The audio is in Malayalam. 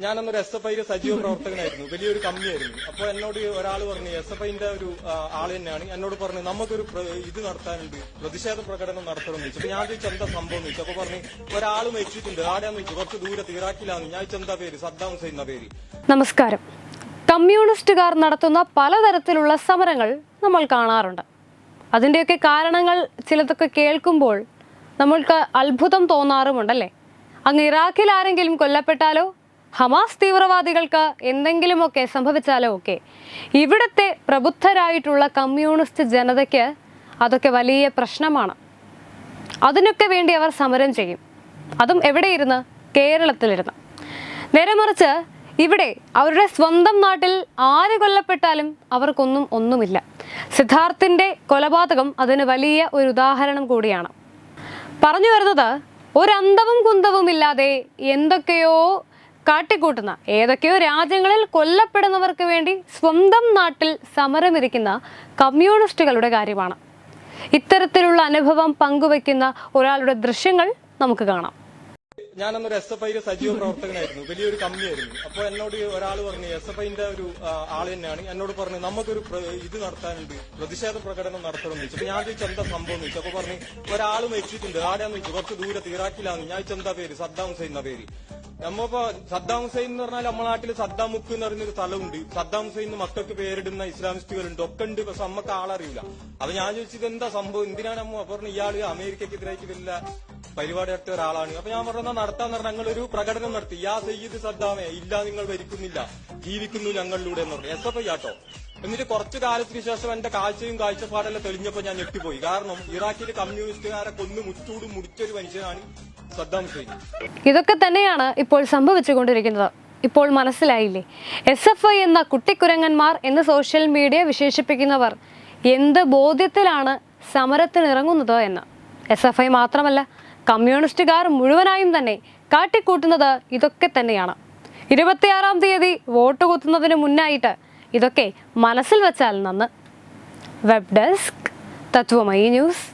ഞാനന്നൊരു എസ് എഫ് ഐയുടെ സജീവ പ്രവർത്തകനായിരുന്നു. വലിയൊരു കമ്മിയായിരുന്നു അപ്പൊ എന്നോട് ഒരാൾ പറഞ്ഞു എസ് എഫ് ഐന്റെ ഒരു ആൾ തന്നെയാണ്. എന്നോട് പറഞ്ഞു നമുക്കൊരു ഇത് നടത്താനുണ്ട്. പ്രതിഷേധ പ്രകടനം നടത്തണം. എന്ന് ചോദിച്ചു. ഞാൻ ചോദിച്ചു എന്താ സംഭവം? എന്ന് ചോദിച്ചു. അപ്പൊ പറഞ്ഞു ഒരാൾ മരിച്ചിട്ടുണ്ട്. ആടെയാന്ന് ചോദിച്ചു. കുറച്ച് ദൂരത്ത് ഇറാഖിലാന്ന് ഞാൻ ചെന്താ പേര്? സദ്ദാം ഹുസൈൻ എന്ന പേര്. നമസ്കാരം. കമ്മ്യൂണിസ്റ്റുകാർ നടത്തുന്ന പലതരത്തിലുള്ള സമരങ്ങൾ നമ്മൾ കാണാറുണ്ട്. അതിന്റെയൊക്കെ കാരണങ്ങൾ ചിലതൊക്കെ കേൾക്കുമ്പോൾ നമ്മൾക്ക് അത്ഭുതം തോന്നാറുമുണ്ടല്ലേ? അങ്ങ് ഇറാഖിൽ ആരെങ്കിലും കൊല്ലപ്പെട്ടാലോ? ഹമാസ് തീവ്രവാദികൾക്ക് എന്തെങ്കിലുമൊക്കെ സംഭവിച്ചാലോ ഒക്കെ. ഇവിടുത്തെ പ്രബുദ്ധരായിട്ടുള്ള കമ്മ്യൂണിസ്റ്റ് ജനതയ്ക്ക് അതൊക്കെ വലിയ പ്രശ്നമാണ്. അതിനൊക്കെ വേണ്ടി അവർ സമരം ചെയ്യും. അതും എവിടെയിരുന്ന്? കേരളത്തിലിരുന്ന്. നേരെ മറിച്ച് ഇവിടെ അവരുടെ സ്വന്തം നാട്ടിൽ ആര് കൊല്ലപ്പെട്ടാലും അവർക്കൊന്നും ഒന്നുമില്ല. സിദ്ധാർത്ഥിന്റെ കൊലപാതകം അതിന് വലിയ ഒരു ഉദാഹരണം കൂടിയാണ്. പറഞ്ഞു വരുന്നത് ഒരന്തവും കുന്തവും ഇല്ലാതെ എന്തൊക്കെയോ കാട്ടിക്കൂട്ടുന്ന ഏതൊക്കെയോ രാജ്യങ്ങളിൽ കൊല്ലപ്പെടുന്നവർക്ക് വേണ്ടി സ്വന്തം നാട്ടിൽ സമരമിരിക്കുന്ന കമ്മ്യൂണിസ്റ്റുകളുടെ കാര്യമാണ്. ഇത്തരത്തിലുള്ള അനുഭവം പങ്കുവയ്ക്കുന്ന ഒരാളുടെ ദൃശ്യങ്ങൾ നമുക്ക് കാണാം. ഞാനന്നൊരു എസ് എഫ് ഐയിലെ സജീവ പ്രവർത്തകനായിരുന്നു. വലിയൊരു കമ്മിയായിരുന്നു. അപ്പൊ എന്നോട് ഒരാൾ പറഞ്ഞു എസ് എഫ് ഐന്റെ ഒരു ആൾ തന്നെയാണ്. എന്നോട് പറഞ്ഞു നമുക്കൊരു ഇത് നടത്താനുണ്ട്. പ്രതിഷേധ പ്രകടനം നടത്തണം. എന്ന് ചോദിച്ചു. ഞാൻ ചോദിച്ചു എന്താ സംഭവം ചോദിച്ചു. അപ്പൊ പറഞ്ഞു ഒരാൾ മരിച്ചിട്ടുണ്ട്. ആടെയാന്ന് ചോദിച്ചു. കുറച്ച് ദൂരത്ത് ഇറാഖിലാന്ന്. ഞാൻ ചോദിച്ചു എന്താ പേര്? സദ്ദാം ഹുസൈൻ എന്ന പേര്. നമ്മപ്പോ സദ്ദാം ഹുസൈൻ എന്ന് പറഞ്ഞാൽ നമ്മുടെ നാട്ടിൽ സദ്ദാം മുക്ക് എന്ന് പറയുന്ന ഒരു സ്ഥലമുണ്ട്. സദ്ദാം ഹുസൈൻ മക്കൾക്ക് പേരിടുന്ന ഇസ്ലാമിസ്റ്റുകളുണ്ട്. ഒക്കെ ഉണ്ട്. പക്ഷെ നമ്മക്ക് ആളറിയില്ല. അപ്പൊ ഞാൻ ചോദിച്ചത് എന്താ സംഭവം? എന്തിനാണ് അമ്മ? പറഞ്ഞു ഇയാൾ അമേരിക്കക്കെതിരായിട്ട് വല്ല പരിപാടി നടത്തിയ ഒരാളാണ്. അപ്പൊ ഞാൻ പറഞ്ഞ നടത്താന്ന് പറഞ്ഞാൽ ഒരു പ്രകടനം നടത്തി. യാ സയ്യിദ് സദ്ദാമേ ഇല്ല നിങ്ങൾ ഭരിക്കുന്നില്ല. ജീവിക്കുന്നു ഞങ്ങളിലൂടെ എന്ന് പറഞ്ഞു. എസ് എഫ് ഐ ആട്ടോ എന്നിട്ട് കുറച്ചു കാലത്തിന് ശേഷം എന്റെ കാഴ്ചയും കാഴ്ചപ്പാടെല്ലാം തെളിഞ്ഞപ്പോ ഞാൻ ഞെട്ടിപ്പോയി. കാരണം ഇറാഖിലെ കമ്മ്യൂണിസ്റ്റുകാരെ കൊന്നു മുറ്റൂടും മുടിച്ചൊരു മനുഷ്യനാണ് സദ്ദാം ഹുസൈൻ. ഇതൊക്കെ തന്നെയാണ് ഇപ്പോൾ സംഭവിച്ചുകൊണ്ടിരിക്കുന്നത്. ഇപ്പോൾ മനസ്സിലായില്ലേ? എസ് എഫ് ഐ എന്ന കുട്ടിക്കുരങ്ങന്മാർ എന്ന് സോഷ്യൽ മീഡിയ വിശേഷിപ്പിക്കുന്നവർ എന്ത് ബോധ്യത്തിലാണ് സമരത്തിനിറങ്ങുന്നത് എന്ന്? എസ് എഫ് ഐ മാത്രമല്ല കമ്മ്യൂണിസ്റ്റുകാർ മുഴുവനായും തന്നെ കാട്ടിക്കൂട്ടുന്നത് ഇതൊക്കെ തന്നെയാണ്. ഇരുപത്തിയാറാം തീയതി വോട്ട് കുത്തുന്നതിന് മുന്നായിട്ട് ഇതൊക്കെ മനസ്സിൽ വെച്ചാൽ നന്ന്. Web desk Tatwamayi news